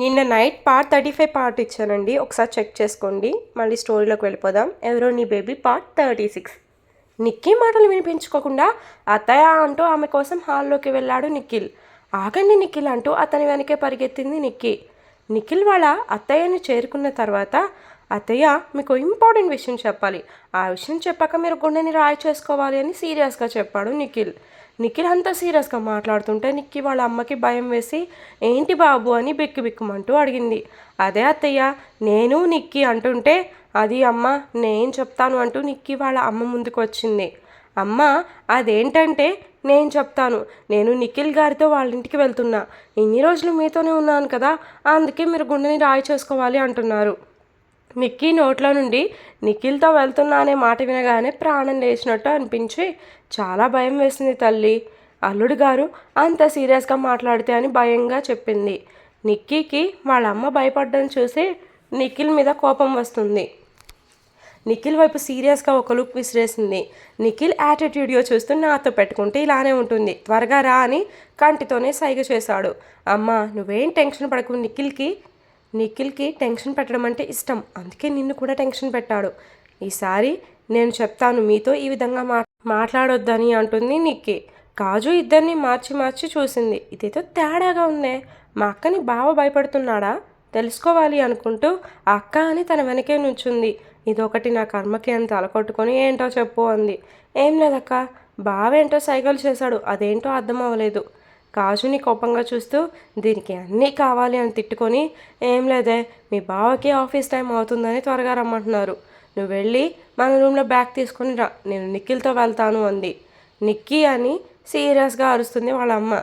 నిన్న night part thirty five part ఇచ్చానండి. ఒకసారి చెక్ చేసుకోండి. మళ్ళీ స్టోరీలోకి వెళ్ళిపోదాం. ఎవరో నీ baby part thirty six. Nikki మాటలు వినిపించుకోకుండా అత్తయ్య అంటూ ఆమె కోసం హాల్లోకి వెళ్ళాడు నిఖిల్. ఆగండి నిఖిల్ అంటూ అతని వెనకే పరిగెత్తింది నిక్కీ నిఖిల్ వాళ్ళ అత్తయ్యని చేరుకున్న తర్వాత అత్తయ్య మీకు ఇంపార్టెంట్ విషయం చెప్పాలి. ఆ విషయం చెప్పాక మీరు గుండెని రాయి చేసుకోవాలి అని సీరియస్గా చెప్పాడు నిఖిల్. నిఖిల్ అంతా సీరియస్గా మాట్లాడుతుంటే నిక్కి వాళ్ళ అమ్మకి భయం వేసి ఏంటి బాబు? అని బిక్కు బిక్కుమంటూ అడిగింది. అదే అత్తయ్య నేను నిక్కి అంటుంటే అది అమ్మ నేను చెప్తాను అంటూ నిక్కి వాళ్ళ అమ్మ ముందుకు వచ్చింది. అమ్మ అదేంటంటే నేను చెప్తాను. నేను నిఖిల్ గారితో వాళ్ళ ఇంటికి వెళ్తున్నా. ఇన్ని రోజులు మీతోనే ఉన్నాను కదా అందుకే మీరు గుండెని రాయి చేసుకోవాలి అంటున్నారు. నిక్కీ నోట్లో నుండి నిఖిల్తో వెళ్తున్నా అనే మాట వినగానే ప్రాణం లేచినట్టు అనిపించి చాలా భయం వేసింది తల్లి. అల్లుడు గారు అంత సీరియస్గా మాట్లాడితే అని భయంగా చెప్పింది. నిక్కీకి వాళ్ళ అమ్మ భయపడ్డం చూసి నిఖిల్ మీద కోపం వస్తుంది. నిఖిల్ వైపు సీరియస్గా ఒక లుక్ విసిరేసింది. నిఖిల్ యాటిట్యూడియో చూస్తూ నాతో పెట్టుకుంటే ఇలానే ఉంటుంది. త్వరగా రా అని కంటితోనే సైగ చేశాడు. అమ్మ నువ్వేం టెన్షన్ పడకు నిఖిల్కి. నిఖిల్కి టెన్షన్ పెట్టడం అంటే ఇష్టం. అందుకే నిన్ను కూడా టెన్షన్ పెట్టాడు. ఈసారి నేను చెప్తాను మీతో ఈ విధంగా మా మాట్లాడొద్దని అంటుంది నిక్కి కాజు ఇద్దరిని మార్చి మార్చి చూసింది. ఇదేదో తేడాగా ఉందే. మా అక్కని బావ భయపడుతున్నాడా? తెలుసుకోవాలి అనుకుంటూ అక్క అని తన వెనకే నుంచుంది. ఇదొకటి నా కర్మకి అని తలకొట్టుకొని ఏంటో చెప్పు అంది. ఏం లేదక్క బావేంటో సైకిల్ చేశాడు. అదేంటో అర్థం అవ్వలేదు కాజుని కోపంగా చూస్తూ దీనికి అన్నీ కావాలి అని తిట్టుకొని ఏం లేదే మీ బావకి ఆఫీస్ టైం అవుతుందని త్వరగా రమ్మంటున్నారు. నువ్వు వెళ్ళి మన రూమ్లో బ్యాగ్ తీసుకొని రా నేను నిఖిల్తో వెళ్తాను అంది. నిక్కీ అని సీరియస్గా అరుస్తుంది వాళ్ళ అమ్మ.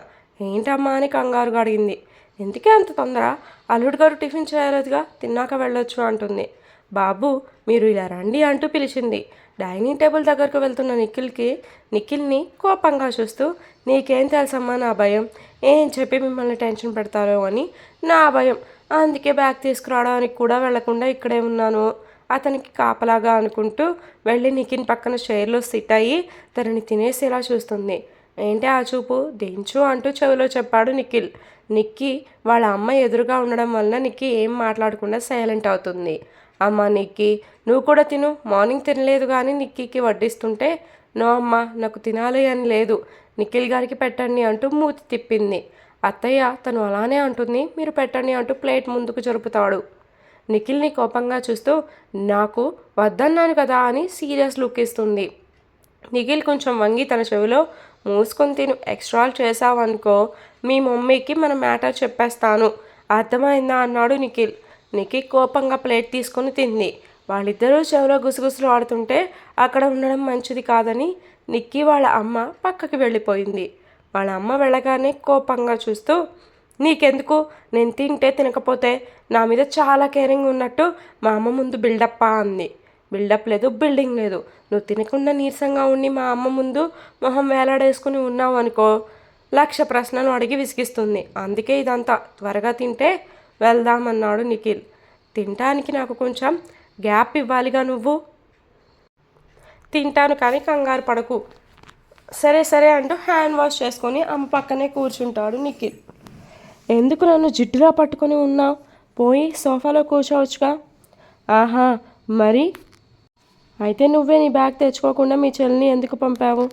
ఏంటమ్మా అని కంగారుగా అడిగింది. ఎందుకే అంత తొందర? అల్లుడు గారు టిఫిన్ చేయలేదుగా తిన్నాక వెళ్ళొచ్చు అంటుంది. బాబు మీరు ఇలా రండి అంటూ పిలిచింది. డైనింగ్ టేబుల్ దగ్గరకు వెళ్తున్న నిఖిల్కి నిఖిల్ని కోపంగా చూస్తూ నీకేం తెలుసమ్మా నా భయం? ఏం చెప్పి మిమ్మల్ని టెన్షన్ పెడతారో అని? నా భయం. అందుకే బ్యాగ్ తీసుకురావడానికి కూడా వెళ్ళకుండా ఇక్కడే ఉన్నాను. అతనికి కాపలాగా అనుకుంటూ వెళ్ళి నిఖిన్ పక్కన చైర్లో సిట్ అయ్యి తనని తినేసేలా చూస్తుంది. ఏంటి ఆ చూపు? దించు అంటూ చెవిలో చెప్పాడు నిఖిల్. నిక్కి వాళ్ళ అమ్మ ఎదురుగా ఉండడం వలన నిక్కి ఏం మాట్లాడకుండా సైలెంట్ అవుతుంది. అమ్మ నిక్కి నువ్వు కూడా తిను. మార్నింగ్ తినలేదు కానీ నిక్కీకి వడ్డిస్తుంటే నో అమ్మ నాకు తినాలి అని లేదు. నిఖిల్ గారికి పెట్టండి అంటూ మూతి తిప్పింది. అత్తయ్య తను అలానే అంటుంది. మీరు పెట్టండి అంటూ ప్లేట్ ముందుకు జరుపుతాడు. నిఖిల్ని కోపంగా చూస్తూ నాకు వద్దన్నాను కదా అని సీరియస్ లుక్ ఇస్తుంది. నిఖిల్ కొంచెం వంగి తన చెవిలో మూసుకొని తిను. ఎక్స్ట్రాలు చేసావనుకో మీ మమ్మీకి మన మ్యాటర్ చెప్పేస్తాను. అర్థమైందా? అన్నాడు నిఖిల్. నిఖిల్ కోపంగా ప్లేట్ తీసుకొని తింది. వాళ్ళిద్దరూ చెవిలో గుసగుసలు ఆడుతుంటే అక్కడ ఉండడం మంచిది కాదని నిక్కి వాళ్ళ అమ్మ పక్కకి వెళ్ళిపోయింది. వాళ్ళ అమ్మ వెళ్ళగానే కోపంగా చూస్తూ నీకెందుకు? నేను తింటే తినకపోతే నా మీద చాలా కేరింగ్ ఉన్నట్టు మా అమ్మ ముందు బిల్డప్పా అంది. బిల్డప్ లేదు బిల్డింగ్ లేదు. నువ్వు తినకుండా నీరసంగా ఉండి మా అమ్మ ముందు మొహం వేలాడేసుకుని ఉన్నావు అనుకో లక్ష ప్రశ్నలు అడిగి విసిగిస్తుంది. అందుకే ఇదంతా. త్వరగా తింటే వెళ్దామన్నాడు నిఖిల్. తినటానికి నాకు కొంచెం గ్యాప్ ఇవ్వాలిగా నువ్వు. తింటాను కానీ కంగారు పడకు. సరే సరే అంటూ హ్యాండ్ వాష్ చేసుకొని అమ్మ పక్కనే కూర్చుంటాడు నిఖిల్. ఎందుకు నన్ను జిడ్డులా పట్టుకొని ఉన్నావు? పోయి సోఫాలో కూర్చోవచ్చుగా. ఆహా మరి? అయితే నువ్వే నీ బ్యాగ్ తెచ్చుకోకుండా మీ చెల్లిని ఎందుకు పంపావు?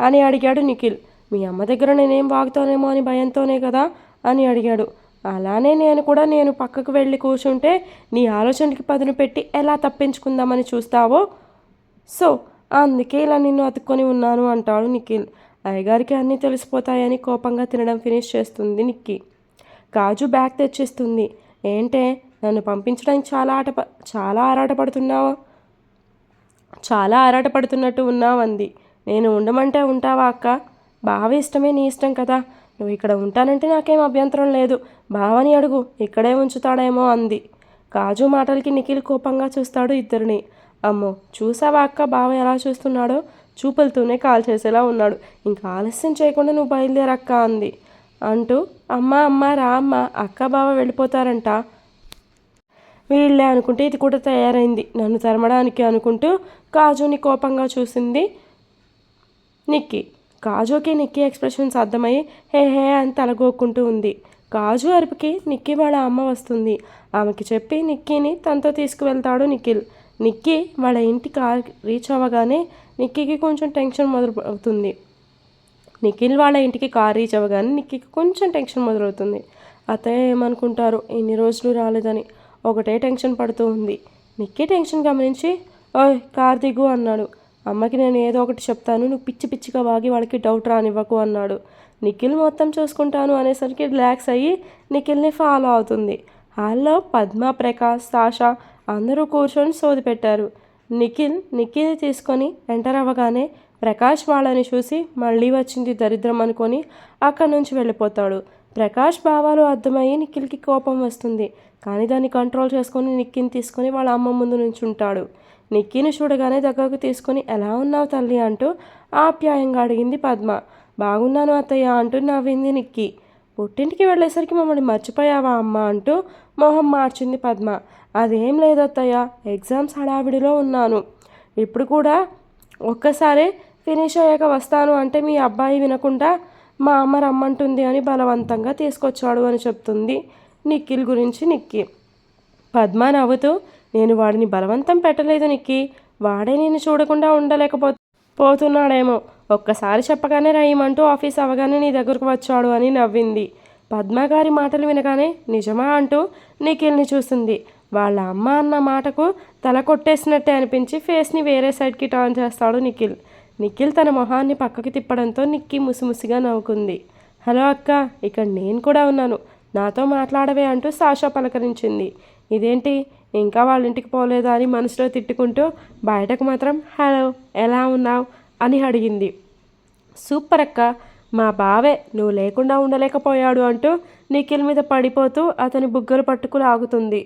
అని అడిగాడు నిఖిల్. మీ అమ్మ దగ్గర నేనేం వాగుతానేమో అని భయంతోనే కదా అని అడిగాడు. అలానే నేను కూడా నేను పక్కకు వెళ్ళి కూర్చుంటే నీ ఆలోచనకి పదును పెట్టి ఎలా తప్పించుకుందామని చూస్తావో? సో అందుకే ఇలా నిన్ను అతుక్కొని ఉన్నాను అంటాడు నిఖిల్. అయ్యగారికి అన్నీ తెలిసిపోతాయని కోపంగా తినడం ఫినిష్ చేస్తుంది నిక్కి. కాజు బ్యాగ్ తెచ్చిస్తుంది. ఏంటే నన్ను పంపించడానికి చాలా ఆట చాలా ఆరాటపడుతున్నావా? చాలా ఆరాటపడుతున్నట్టు ఉన్నావు నేను ఉండమంటే ఉంటావా అక్క? బాగా ఇష్టమే నీ ఇష్టం కదా. నువ్వు ఇక్కడ ఉంటానంటే నాకేం అభ్యంతరం లేదు. బావని అడుగు ఇక్కడే ఉంచుతాడేమో అంది. కాజు మాటలకి నిఖిల్ కోపంగా చూస్తాడు ఇద్దరిని. అమ్మో చూసావా అక్క? బావ ఎలా చూస్తున్నాడో? చూపులతోనే కాల్ చేసేలా ఉన్నాడు. ఇంకా ఆలస్యం చేయకుండా నువ్వు బయలుదేరక్క అంది. అంటూ అమ్మ అమ్మ రా అమ్మ అక్క బావ వెళ్ళిపోతారంట. వీళ్ళే అనుకుంటే ఇది కూడా తయారైంది. నన్ను తరమడానికి అనుకుంటూ కాజుని కోపంగా చూసింది నిక్కి. కాజుకి నిక్కి ఎక్స్ప్రెషన్స్ అర్థమై హే హే అని తలగోక్కుంటూ ఉంది. గాజు అరుపుకి నిక్కీ వాళ్ళ అమ్మ వస్తుంది. ఆమెకి చెప్పి నిక్కీని తనతో తీసుకువెళ్తాడు నిఖిల్. నిక్కీ వాళ్ళ ఇంటి కార్ రీచ్ అవ్వగానే నిక్కీకి కొంచెం టెన్షన్ మొదలు అవుతుంది నిఖిల్ వాళ్ళ ఇంటికి కార్ రీచ్ అవ్వగానే నిక్కీకి కొంచెం టెన్షన్ మొదలవుతుంది. అత్తయ్య ఏమనుకుంటారు? ఇన్ని రోజులు రాలేదని ఒకటే టెన్షన్ పడుతూ ఉంది. నిక్కీ టెన్షన్ గమనించి ఓయ్ కార్ దిగు అన్నాడు. అమ్మకి నేను ఏదో ఒకటి చెప్తాను. నువ్వు పిచ్చి పిచ్చిగా వాగి వాళ్ళకి డౌట్ రానివ్వకు అన్నాడు. నిఖిల్ మొత్తం చూసుకుంటాను అనేసరికి రిలాక్స్ అయ్యి నిఖిల్ని ఫాలో అవుతుంది. హాల్లో పద్మ ప్రకాష్ సాషా అందరూ కూర్చొని సోది పెట్టారు. నిఖిల్ నిఖిల్ని తీసుకొని ఎంటర్ అవ్వగానే ప్రకాష్ వాళ్ళని చూసి మళ్ళీ వచ్చింది దరిద్రం అనుకొని అక్కడి నుంచి వెళ్ళిపోతాడు. ప్రకాష్ భావాలు అర్థమయ్యి నిఖిల్కి కోపం వస్తుంది. కానీ దాన్ని కంట్రోల్ చేసుకొని నిక్కిని తీసుకొని వాళ్ళ అమ్మ ముందు నుంచి ఉంటాడు. నిక్కిని చూడగానే దగ్గరకు తీసుకొని ఎలా ఉన్నావు తల్లి? అంటూ ఆప్యాయంగా అడిగింది పద్మ. బాగున్నాను అత్తయ్య అంటూ నవ్వింది నిక్కి. పుట్టింటికి వెళ్ళేసరికి మమ్మల్ని మర్చిపోయావా అమ్మ అంటూ మొహం మార్చింది పద్మ. అదేం లేదు అత్తయ్య ఎగ్జామ్స్ హడావిడిలో ఉన్నాను. ఇప్పుడు కూడా ఒక్కసారి ఫినిష్ అయ్యాక వస్తాను అంటే మీ అబ్బాయి వినకుండా మా అమ్మ రమ్మంటుంది అని బలవంతంగా తీసుకొచ్చాడు అని చెప్తుంది నిఖిల్ గురించి నిక్కి. పద్మ నవ్వుతూ నేను వాడిని బలవంతం పెట్టలేదు నిక్కి. వాడే నేను చూడకుండా ఉండలేకపో పోతున్నాడేమో. ఒక్కసారి చెప్పగానే రయ్యమంటూ ఆఫీస్ అవగానే నీ దగ్గరకు వచ్చాడు అని నవ్వింది. పద్మ గారి మాటలు వినగానే నిజమా అంటూ నిఖిల్ని చూసింది. వాళ్ళ అమ్మ అన్న మాటకు తల కొట్టేసినట్టే అనిపించి ఫేస్ని వేరే సైడ్కి టర్న్ చేస్తాడు నిఖిల్. నిఖిల్ తన మొహాన్ని పక్కకి తిప్పడంతో నిక్కి ముసిముసిగా నవ్వుకుంది. హలో అక్క ఇక్కడ నేను కూడా ఉన్నాను. నాతో మాట్లాడవే అంటూ సాషా పలకరించింది. ఇదేంటి? ఇంకా వాళ్ళ ఇంటికి పోలేదా? అని మనసులో తిట్టుకుంటూ బయటకు మాత్రం హలో ఎలా ఉన్నావు? అని అడిగింది. సూపర్ అక్క మా బావే నువ్వు లేకుండా ఉండలేకపోయాడు అంటూ నిఖిల్ మీద పడిపోతూ అతని బుగ్గలు పట్టుకు లాగుతుంది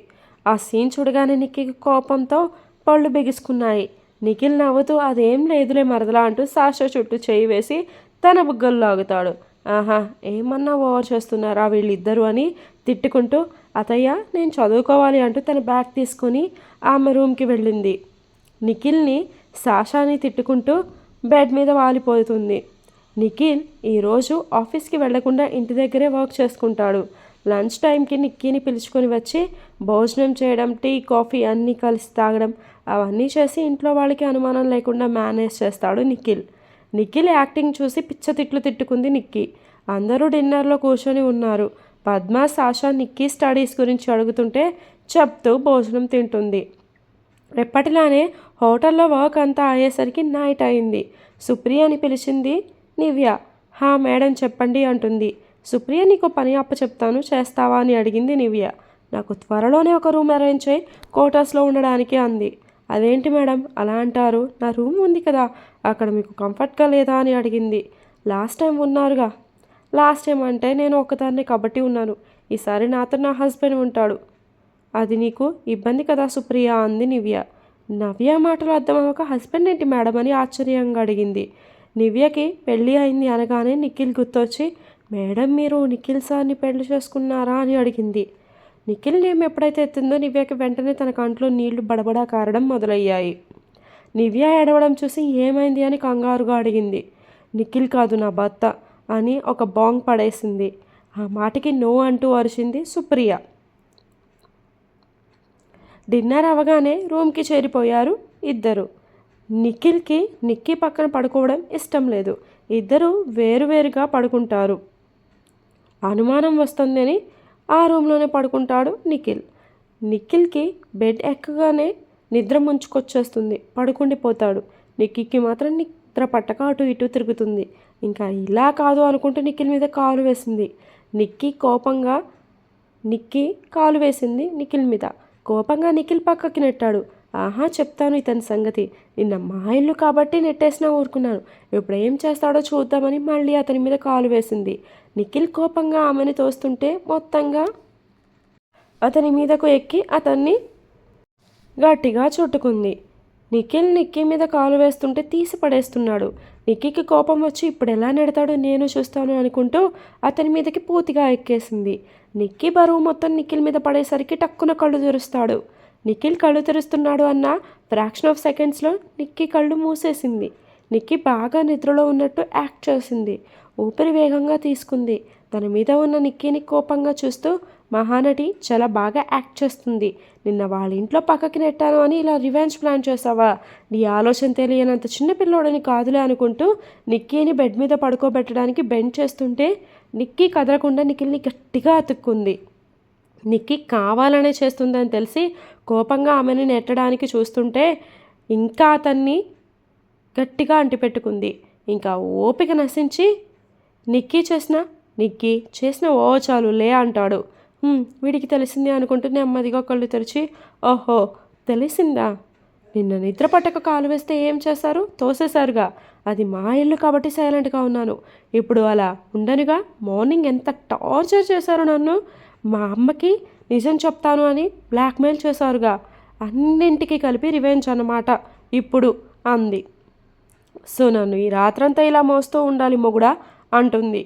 ఆ సీన్ చూడగానే నిక్కి కోపంతో పళ్ళు బిగుసుకున్నాయి. నిఖిల్ నవ్వుతూ అదేం లేదులే మరదలా అంటూ సాషా చుట్టూ చేయి వేసి తన బుగ్గలు లాగుతాడు ఆహా ఏమన్నా ఓవర్ చేస్తున్నారా వీళ్ళిద్దరు అని తిట్టుకుంటూ అతయ్య నేను చదువుకోవాలి అంటూ తన బ్యాగ్ తీసుకొని ఆమె రూమ్కి వెళ్ళింది. నిఖిల్ని సాషాని తిట్టుకుంటూ బెడ్ మీద వాలిపోతుంది. నిఖిల్ ఈరోజు ఆఫీస్కి వెళ్ళకుండా ఇంటి దగ్గరే వర్క్ చేసుకుంటాడు. లంచ్ టైంకి నిక్కీని పిలుచుకొని వచ్చి భోజనం చేయడం టీ కాఫీ అన్నీ కలిసి తాగడం అవన్నీ చేసి ఇంట్లో వాళ్ళకి అనుమానం లేకుండా మేనేజ్ చేస్తాడు నిఖిల్. నిఖిల్ యాక్టింగ్ చూసి పిచ్చ తిట్లు తిట్టుకుంది నిక్కీ. అందరూ డిన్నర్లో కూర్చొని ఉన్నారు. పద్మ సాషా నిక్కీ స్టడీస్ గురించి అడుగుతుంటే చెప్తూ భోజనం తింటుంది. ఎప్పటిలానే హోటల్లో వర్క్ అంతా అయ్యేసరికి నైట్ అయింది. సుప్రియ అని పిలిచింది నివ్య హా మేడం చెప్పండి అంటుంది. సుప్రియ నీకు పని అప్ప చెప్తాను చేస్తావా అని అడిగింది నివ్య. నాకు త్వరలోనే ఒక రూమ్ అరేంజ్ చేయి క్వార్టర్స్లో ఉండడానికి అంది. అదేంటి మేడం అలా అంటారు? నా రూమ్ ఉంది కదా అక్కడ మీకు కంఫర్ట్గా లేదా అని అడిగింది. లాస్ట్ టైం ఉన్నారుగా? లాస్ట్ టైం అంటే నేను ఒకదాన్ని కాబట్టి ఉన్నాను. ఈసారి నాతో నా హస్బెండ్ ఉంటాడు. అది నీకు ఇబ్బంది కదా సుప్రియ అంది నివ్య. నవ్య మాటలు అర్థమవ్వక హస్బెండ్ ఏంటి మేడం అని ఆశ్చర్యంగా అడిగింది. నివ్యకి పెళ్ళి అయింది అనగానే నిఖిల్ గుర్తొచ్చి మేడం మీరు నిఖిల్ సార్ని పెళ్ళి చేసుకున్నారా? అని అడిగింది. నిఖిల్ నేమ్ ఎప్పుడైతే ఎత్తిందో నివ్యకి వెంటనే తన కంట్లో నీళ్ళు బడబడా కారడం మొదలయ్యాయి. నివ్య ఏడవడం చూసి ఏమైంది అని కంగారుగా అడిగింది. నిఖిల్ కాదు నా భర్త అని ఒక బాంగ్ పడేసింది. ఆ మాటకి నో అంటూ అరిచింది సుప్రియ. డిన్నర్ అవగానే రూమ్కి చేరిపోయారు ఇద్దరు. నిఖిల్కి నిక్కి పక్కన పడుకోవడం ఇష్టం లేదు. ఇద్దరు వేరువేరుగా పడుకుంటారు. అనుమానం వస్తుందని ఆ రూమ్లోనే పడుకుంటాడు నిఖిల్. నిఖిల్కి బెడ్ ఎక్కగానే నిద్ర ముంచుకొచ్చేస్తుంది. పడుకుండిపోతాడు. నిక్కి మాత్రం నిద్ర పట్టక అటు ఇటు తిరుగుతుంది. ఇంకా ఇలా కాదు అనుకుంటూ నిఖిల్ మీద కాలు వేసింది. నిక్కి కోపంగా నిక్కి కాలు వేసింది నిఖిల్ మీద. కోపంగా నిఖిల్ పక్కకి నెట్టాడు. ఆహా చెప్తాను ఇతని సంగతి. నిన్న మా ఇల్లు కాబట్టి నెట్టేసినా ఊరుకున్నాను. ఇప్పుడు ఏం చేస్తాడో చూద్దామని మళ్ళీ అతని మీద కాలు వేసింది. నిఖిల్ కోపంగా ఆమెను తోస్తుంటే మొత్తంగా అతని మీదకు ఎక్కి అతన్ని గట్టిగా చుట్టుకుంది. నిఖిల్ నిక్కి మీద కాలు వేస్తుంటే తీసి పడేస్తున్నాడు. నిక్కికి కోపం వచ్చి ఇప్పుడు ఎలా నెడతాడో నేను చూస్తాను అనుకుంటూ అతని మీదకి పూర్తిగా ఎక్కేసింది. నిక్కీ బరువు మొత్తం నిఖిల్ మీద పడేసరికి టక్కున కళ్ళు తెరుస్తాడు. నిఖిల్ కళ్ళు తెరుస్తున్నాడు అన్న ఫ్రాక్షన్ ఆఫ్ సెకండ్స్లో నిక్కీ కళ్ళు మూసేసింది. నిక్కీ బాగా నిద్రలో ఉన్నట్టు యాక్ట్ చేసింది. ఊపిరి వేగంగా తీసుకుంది. తన మీద ఉన్న నిక్కీని కోపంగా చూస్తూ మహానటి చాలా బాగా యాక్ట్ చేస్తుంది. నిన్న వాళ్ళ ఇంట్లో పక్కకి నెట్టాను అని ఇలా రివెంజ్ ప్లాన్ చేసావా? నీ ఆలోచన తెలియనంత చిన్న పిల్లోడని కాదులే అనుకుంటూ నిక్కీని బెడ్ మీద పడుకోబెట్టడానికి బెండ్ చేస్తుంటే నిక్కీ కదలకుండా నిఖిల్ని గట్టిగా అతుక్కుంది. నిక్కీ కావాలనే చేస్తుందని తెలిసి కోపంగా ఆమెను నెట్టడానికి చూస్తుంటే ఇంకా అతన్ని గట్టిగా అంటిపెట్టుకుంది. ఇంకా ఓపిక నశించి నిక్కీ చేసిన నిక్కి చేసిన ఓ చాలు లే అంటాడు. వీడికి తెలిసింది అనుకుంటూనే అమ్మదిగా కళ్ళు తెరిచి ఓహో తెలిసిందా? నిన్న నిద్ర పట్టక కాలు వేస్తే ఏం చేశారు? తోసేశారుగా. అది మా ఇల్లు కాబట్టి సైలెంట్గా ఉన్నాను. ఇప్పుడు అలా ఉండనుగా మార్నింగ్ ఎంత టార్చర్ చేశారు నన్ను? మా అమ్మకి నిజం చెప్తాను అని బ్లాక్మెయిల్ చేశారుగా. అన్నింటికి కలిపి రివెంజ్ అన్నమాట. ఇప్పుడు అంది. సో నన్ను ఈ రాత్రంతా ఇలా మోస్తూ ఉండాలి మొగుడా? అంటుంది.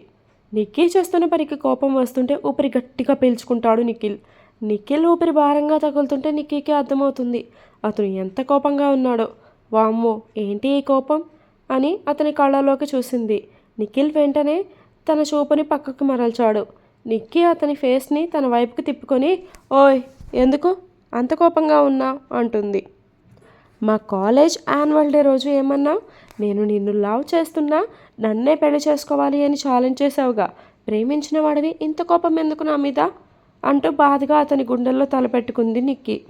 నిఖిల్ చేస్తున్న పనికి కోపం వస్తుంటే ఊపిరి గట్టిగా పీల్చుకుంటాడు నిఖిల్. నిఖిల్ ఊపిరి భారంగా తగులుతుంటే నిక్కీకే అర్థమవుతుంది అతను ఎంత కోపంగా ఉన్నాడో. వామ్మో ఏంటి ఈ కోపం? అని అతని కళ్ళలోకి చూసింది. నిఖిల్ వెంటనే తన చూపుని పక్కకు మరల్చాడు. నిక్కీ అతని ఫేస్ని తన వైపుకి తిప్పుకొని ఓయ్ ఎందుకు? అంత కోపంగా ఉన్నా? అంటుంది. మా కాలేజ్ యాన్యువల్ డే రోజు ఏమన్నా? నేను నిన్ను లవ్ చేస్తున్నా నన్నే పెళ్ళి చేసుకోవాలి అని ఛాలెంజ్ చేసావుగా ప్రేమించిన వాడివి ఇంత కోపం ఎందుకు నా మీద? అంటూ బాధగా అతని గుండెల్లో తలపెట్టుకుంది నిక్కీ.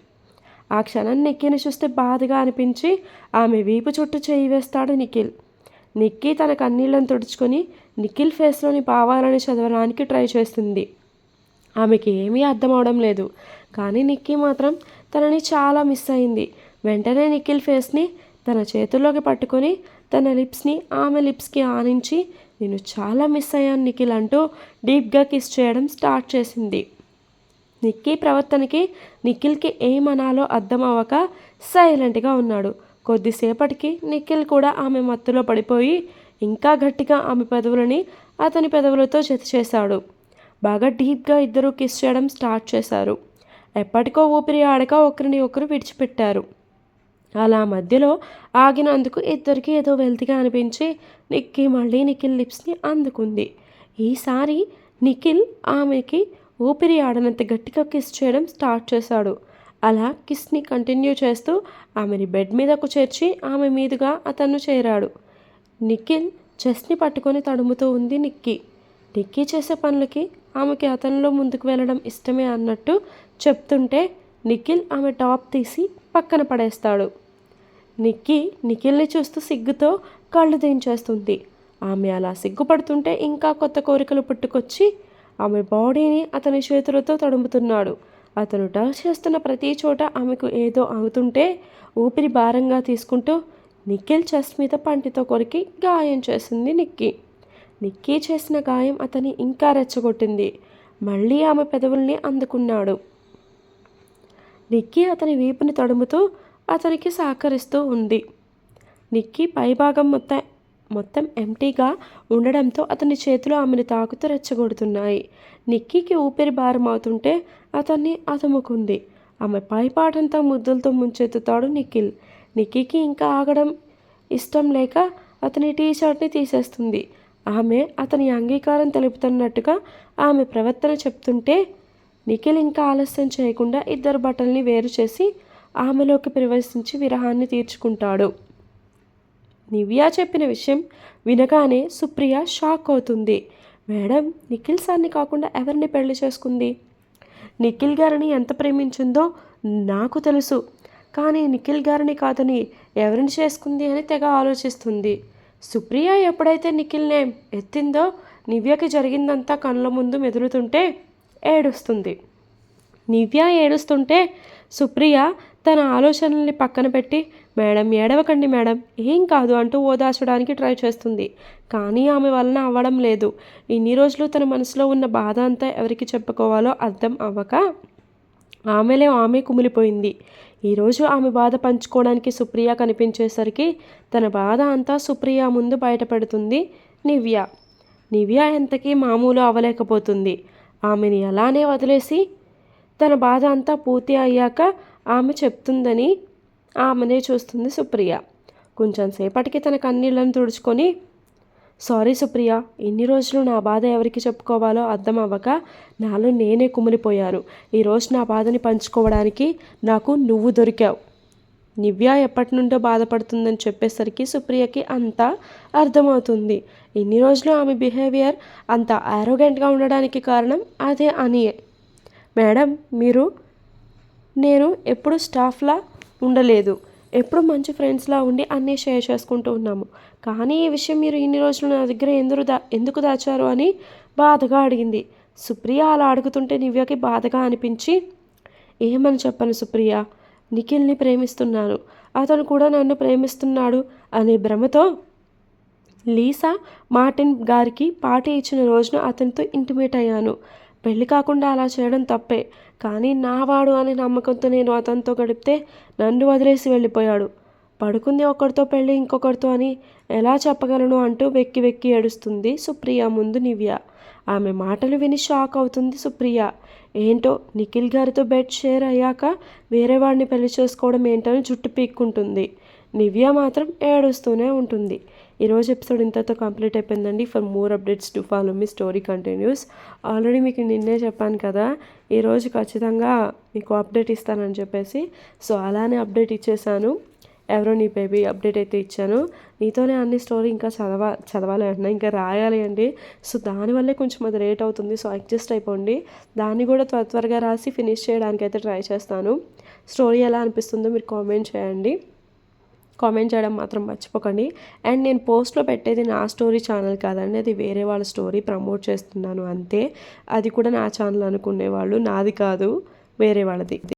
ఆ క్షణం నిక్కిని చూస్తే బాధగా అనిపించి ఆమె వీపు చుట్టూ చేయి వేస్తాడు నిఖిల్. నిక్కీ తన కన్నీళ్ళను తుడుచుకొని నిఖిల్ ఫేస్లోని భావాలను చదవడానికి ట్రై చేస్తుంది. ఆమెకి ఏమీ అర్థం అవడం లేదు. కానీ నిక్కీ మాత్రం తనని చాలా మిస్ అయింది. వెంటనే నిఖిల్ ఫేస్ని తన చేతుల్లోకి పట్టుకొని తన లిప్స్ని ఆమె లిప్స్కి ఆనించి నేను చాలా మిస్ అయ్యాను నిఖిల్ అంటూ డీప్గా కిస్ చేయడం స్టార్ట్ చేసింది. నిక్కీ ప్రవర్తనకి నిఖిల్కి ఏమనాలో అర్థం అవ్వక సైలెంట్గా ఉన్నాడు. కొద్దిసేపటికి నిఖిల్ కూడా ఆమె మత్తులో పడిపోయి ఇంకా గట్టిగా ఆమె పెదవులని అతని పెదవులతో జత చేశాడు. బాగా డీప్గా ఇద్దరు కిస్ చేయడం స్టార్ట్ చేశారు. ఎప్పటికో ఊపిరి ఆడక ఒకరిని ఒకరు విడిచిపెట్టారు. అలా మధ్యలో ఆగినందుకు ఇద్దరికి ఏదో వెల్తిగా అనిపించి నిక్కీ మళ్ళీ నిఖిల్ లిప్స్ని అందుకుంది. ఈసారి నిఖిల్ ఆమెకి ఊపిరి ఆడనంత గట్టిగా కిస్ చేయడం స్టార్ట్ చేశాడు. అలా కిస్ని కంటిన్యూ చేస్తూ ఆమెని బెడ్ మీదకు చేర్చి ఆమె మీదుగా అతను చేరాడు. నిఖిల్ చెస్ని పట్టుకొని తడుముతూ ఉంది నిక్కీ. నిక్కీ చేసే పనులకి ఆమెకి అతనిలో ముందుకు వెళ్ళడం ఇష్టమే అన్నట్టు చెప్తుంటే నిఖిల్ ఆమె టాప్ తీసి పక్కన పడేస్తాడు. నిక్కీ నిఖిల్ని చూస్తూ సిగ్గుతో కళ్ళు దించేస్తుంది. ఆమె అలా సిగ్గుపడుతుంటే ఇంకా కొత్త కోరికలు పుట్టుకొచ్చి ఆమె బాడీని అతని చేతులతో తడుముతున్నాడు. అతను టచ్ చేస్తున్న ప్రతి చోట ఆమెకు ఏదో అవుతుంటే ఊపిరి భారంగా తీసుకుంటూ నిఖిల్ చెస్ట్ మీద పంటితో కొరికి గాయం చేసింది నిక్కీ. నిక్కీ చేసిన గాయం అతని ఇంకా రెచ్చగొట్టింది. మళ్ళీ ఆమె పెదవుల్ని అందుకున్నాడు. నిక్కీ అతని వీపుని తడుముతూ అతనికి సహకరిస్తూ ఉంది. నిక్కీ పైభాగం మొత్తం మొత్తం ఎంటీగా ఉండడంతో అతని చేతులు ఆమెను తాకుతూ రెచ్చగొడుతున్నాయి. నిక్కీకి ఊపిరి భారం అవుతుంటే అతన్ని అతముకుంది. ఆమె పైపాటంతా ముద్దులతో ముంచెత్తుతాడు నిఖిల్. నిక్కీకి ఇంకా ఆగడం ఇష్టం లేక అతని టీ షర్ట్ని తీసేస్తుంది. ఆమె అతని అంగీకారం తెలుపుతున్నట్టుగా ఆమె ప్రవర్తన చెప్తుంటే నిఖిల్ ఇంకా ఆలస్యం చేయకుండా ఇద్దరు బట్టల్ని వేరు చేసి ఆమెలోకి ప్రవేశించి విరహాన్ని తీర్చుకుంటాడు. నివ్యా చెప్పిన విషయం వినగానే సుప్రియ షాక్ అవుతుంది. మేడం నిఖిల్ సార్ని కాకుండా ఎవరిని పెళ్ళి చేసుకుంది? నిఖిల్ గారిని ఎంత ప్రేమించిందో నాకు తెలుసు. కానీ నిఖిల్ గారిని కాదని ఎవరిని చేసుకుంది అని తెగ ఆలోచిస్తుంది. సుప్రియ ఎప్పుడైతే నిఖిల్ నేమ్ ఎత్తిందో నివ్యకి జరిగిందంతా కళ్ళ ముందు మెదులుతుంటే ఏడుస్తుంది. నివ్య ఏడుస్తుంటే సుప్రియ తన ఆలోచనల్ని పక్కన పెట్టి మేడం ఏడవకండి మేడం ఏం కాదు అంటూ ఓదార్చడానికి ట్రై చేస్తుంది. కానీ ఆమె వలన అవ్వడం లేదు. ఇన్ని రోజులు తన మనసులో ఉన్న బాధ అంతా ఎవరికి చెప్పుకోవాలో అర్థం అవ్వక ఆమెలో ఆమె కుమిలిపోయింది. ఈరోజు ఆమె బాధ పంచుకోవడానికి సుప్రియ కనిపించేసరికి తన బాధ అంతా సుప్రియ ముందు బయటపడుతుంది నివ్య నివ్య ఎంతకీ మామూలు అవ్వలేకపోతుంది. ఆమెని అలానే వదిలేసి తన బాధ అంతా పూర్తి అయ్యాక ఆమె చెప్తుందని ఆమెనే చూస్తుంది సుప్రియ. కొంచెం సేపటికి తన కన్నీళ్ళను తుడుచుకొని సారీ సుప్రియ ఎన్ని రోజులు నా బాధ ఎవరికి చెప్పుకోవాలో అర్థం అవ్వక నాలో నేనే కుమిలిపోయాను. ఈరోజు నా బాధని పంచుకోవడానికి నాకు నువ్వు దొరికావు. నివ్య ఎప్పటి నుండో బాధపడుతుందని చెప్పేసరికి సుప్రియకి అంతా అర్థమవుతుంది. ఇన్ని రోజులు ఆమె బిహేవియర్ అంత ఆరోగెంట్గా ఉండడానికి కారణం అదే అనియే మేడం మీరు నేను ఎప్పుడు స్టాఫ్లా ఉండలేదు. ఎప్పుడు మంచి ఫ్రెండ్స్లా ఉండి అన్నీ షేర్ చేసుకుంటూ ఉన్నాము. కానీ ఈ విషయం మీరు ఇన్ని రోజులు నా దగ్గర ఎందుకు దా ఎందుకు దాచారు అని బాధగా అడిగింది. సుప్రియ అలా అడుగుతుంటే నివ్యకి బాధగా అనిపించి ఏమని చెప్పను సుప్రియ? నిఖిల్ని ప్రేమిస్తున్నాను అతను కూడా నన్ను ప్రేమిస్తున్నాడు అనే భ్రమతో లీసా మార్టిన్ గారికి పార్టీ ఇచ్చిన రోజున అతనితో ఇంటిమేట్ అయ్యాను. పెళ్ళి కాకుండా అలా చేయడం తప్పే కానీ నావాడు అనే నమ్మకంతో నేను అతనితో గడిపితే నన్ను వదిలేసి వెళ్ళిపోయాడు. పడుకుంది ఒకరితో పెళ్ళి ఇంకొకరితో అని ఎలా చెప్పగలను అంటూ వెక్కి వెక్కి ఏడుస్తుంది సుప్రియ ముందు నివ్య. ఆమె మాటలు విని షాక్ అవుతుంది సుప్రియ. ఏంటో నిఖిల్ గారితో బెడ్ షేర్ అయ్యాక వేరే వాడిని పెళ్ళి చేసుకోవడం ఏంటని జుట్టు పీక్కుంటుంది. నివ్య మాత్రం ఏడుస్తూనే ఉంటుంది. ఈరోజు ఎపిసోడ్ ఇంతతో కంప్లీట్ అయిపోయిందండి. For more updates to follow me story continues. Already మీకు నిన్నే చెప్పాను కదా ఈరోజు ఖచ్చితంగా మీకు అప్డేట్ ఇస్తానని చెప్పేసి సో అలానే అప్డేట్ ఇచ్చేసాను ఎవరో నీ బేబీ అప్డేట్ అయితే ఇచ్చాను. నీతోనే అన్ని స్టోరీ ఇంకా చదవ చదవాలి అంటున్నా ఇంకా రాయాలి అండి. సో దానివల్లే కొంచెం అది రేట్ అవుతుంది. సో అడ్జస్ట్ అయిపోండి. దాన్ని కూడా త్వర త్వరగా రాసి ఫినిష్ చేయడానికి అయితే ట్రై చేస్తాను. స్టోరీ ఎలా అనిపిస్తుందో మీరు కామెంట్ చేయండి. కామెంట్ చేయడం మాత్రం మర్చిపోకండి. అండ్ నేను పోస్ట్లో పెట్టేది నా స్టోరీ ఛానల్ కాదండి. అది వేరే వాళ్ళ స్టోరీ ప్రమోట్ చేస్తున్నాను అంతే. అది కూడా నా ఛానల్ అనుకునే వాళ్ళు నాది కాదు. వేరే వాళ్ళది.